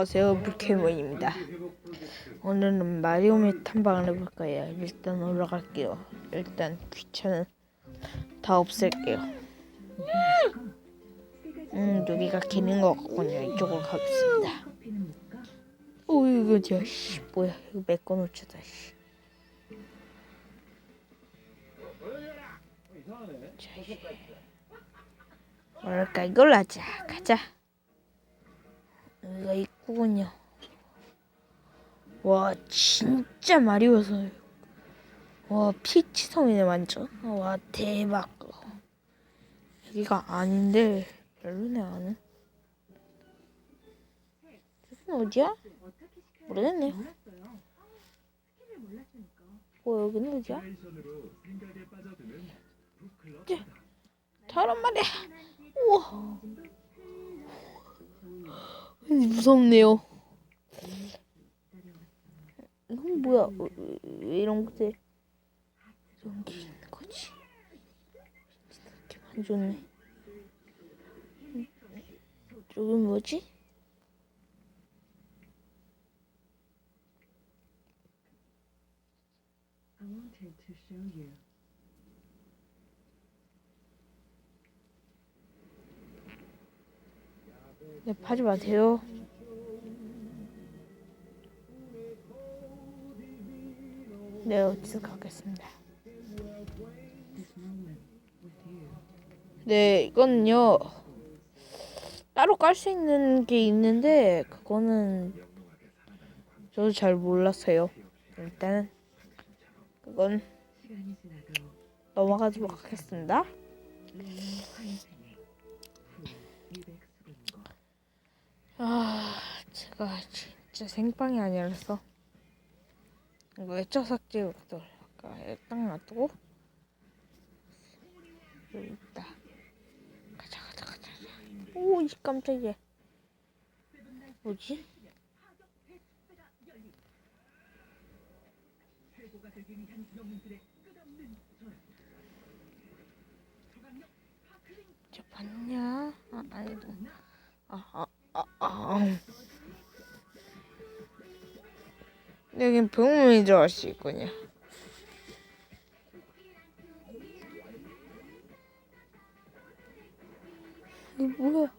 안녕하세요. 불케몬입니다. 오늘은 마리오메 탐방을 해볼 거예요. 일단 올라갈게요. 일단 귀찮은 다 없앨게요. 음 여기가 기는 것 같군요. 이쪽으로 가겠습니다. 오 이거 어디야 씨 뭐야. 이거 메꿔 놓쳤다 씨. 자, 씨. 뭐랄까 이걸로 하자. 가자 여기가 있구군요. 와 진짜 마리오서 와 피치성이네 완전. 와 대박. 여기가 아닌데 별로네 안은. 여기는 어디야? 모르겠네요. 뭐 여기는 어디야? 자, 저런 말이야. 우와. 무섭네요. 이건 뭐야? 왜, 왜- 왜 이런 곳에 이런 게 있는 거지? 진짜 기분 좋네. 저긴 뭐지? I wanted to show you. 네, 파지 마세요. 네, 어디서 가겠습니다. 네, 이거는요. 따로 깔 수 있는 게 있는데 그거는 저도 잘 몰랐어요. 일단은 그건 넘어가도록 하겠습니다. 아, 제가 진짜 생방이 아니라서 이거 외적 삭제부터 아까 딱 놔두고 여기 있다. 가자, 가자, 가자. 오, 이 깜짝이야. 뭐지? 저 봤냐? 아, 아니다. 아, 아, 아, 아. 여긴 병문이 들어갈 수 있군요. 이거 뭐야?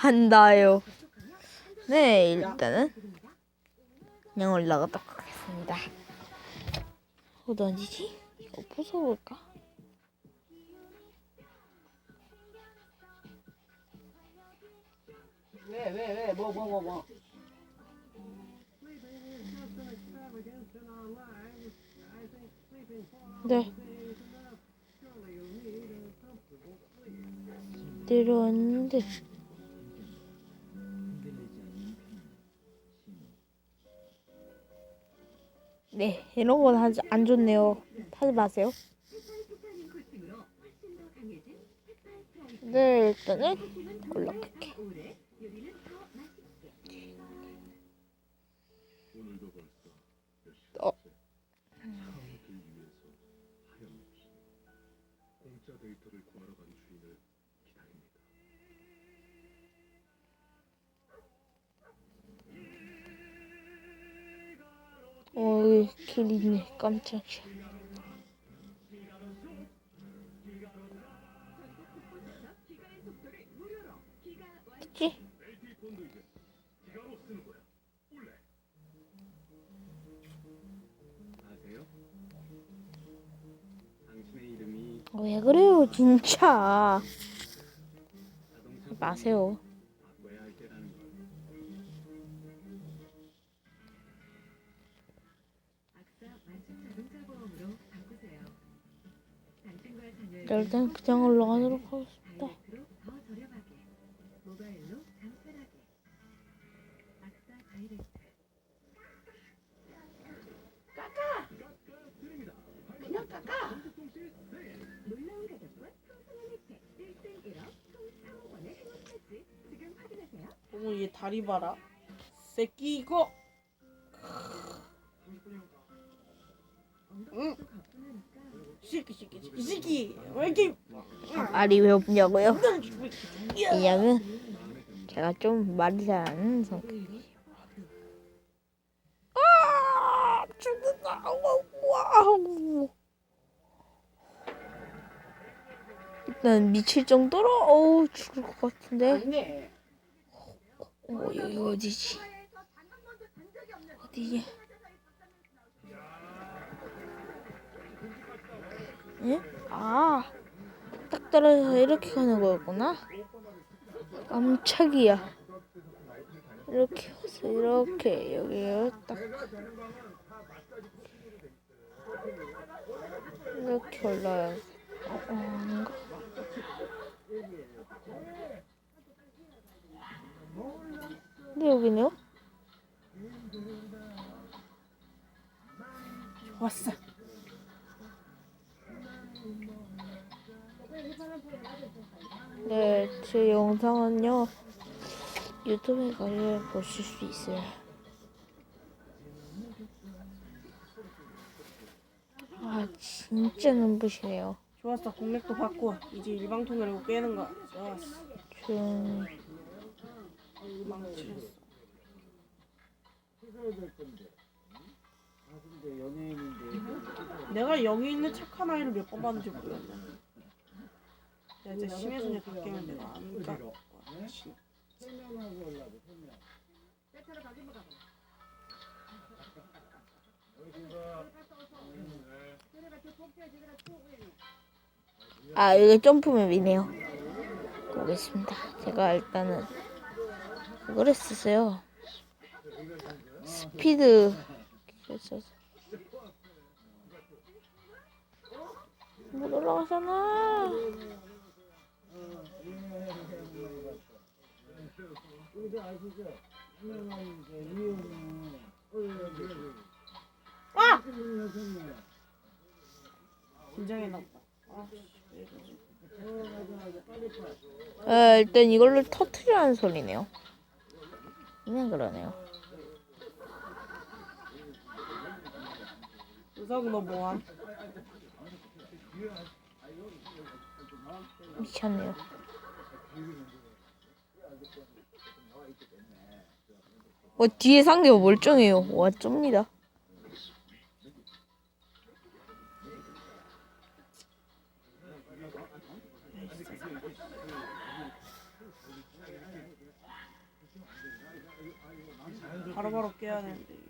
한다요. 네, 일단은 그냥 올라가도록 하겠습니다. 어디 앉이지? 이거 부숴볼까? 왜, 왜, 왜, 뭐, 뭐, 뭐, 뭐. 네. 내려왔는데 네 이런 건 하지 안 좋네요. 하지 마세요. 네 일단은 올라갈게. 어. 공 어, 여기 길 있네. 깜짝이야. 그치? 왜 그래요, 진짜. 마세요. 일단 그냥 올라가도록 하겠습니다. 어머 얘 다리 봐라. 새끼 이거. 응. 새끼 새끼 새끼 새끼. 왜 이렇게 알이 왜 없냐고요? 왜냐면 제가 좀 말이 잘안 하는 성격이에요. 아 죽는다. 와우. 일단 미칠 정도로 어우 죽을 것 같은데. 아니네. 어 여기 어디지? 어디지? 응? 아, 딱 떨어져서 이렇게 가는 거였구나. 깜짝이야. 이렇게 와서 이렇게 여기에 딱 이렇게 올라야. 어, 어, 아닌가? 근데 여기네요? 왔어. 네, 제 영상은요 유튜브에 가려 보실 수 있어요. 아 진짜 눈부시네요. 좋았어. 공맥도 받고 이제 일방통이라고 깨는 거야. 좋았어. 좀 망치였어. 내가 여기 있는 착한 아이를 몇 번 봤는지 모르겠네. 야, 이제 심해 소녀 다 깨면 내가 안 가. 와, 진- 아, 이게 점프맵이네요. 보겠습니다. 제가 일단은 이걸 했었어요. 스피드 했었어. 못 올라가잖아. 아! 긴장해 놨다. 아, 일단 이걸로 터트리라는 소리네요. 그냥 그러네요. 우석 너 뭐함? 미쳤네요. 어, 뒤에 상대가 멀쩡해요. 와, 쩝니다. 바로바로 깨야 되는데.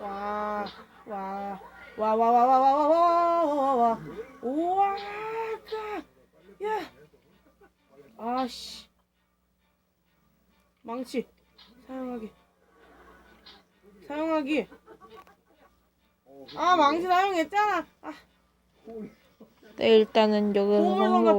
와, 와, 와, 와, 와, 와, 와, 와, 와, 와, 와, 우와, 까, 야, 아씨, 망치, 사용하기, 사용하기, 아, 망치 사용했잖아, 아, 네, 일단은 여기서 보물선 성공을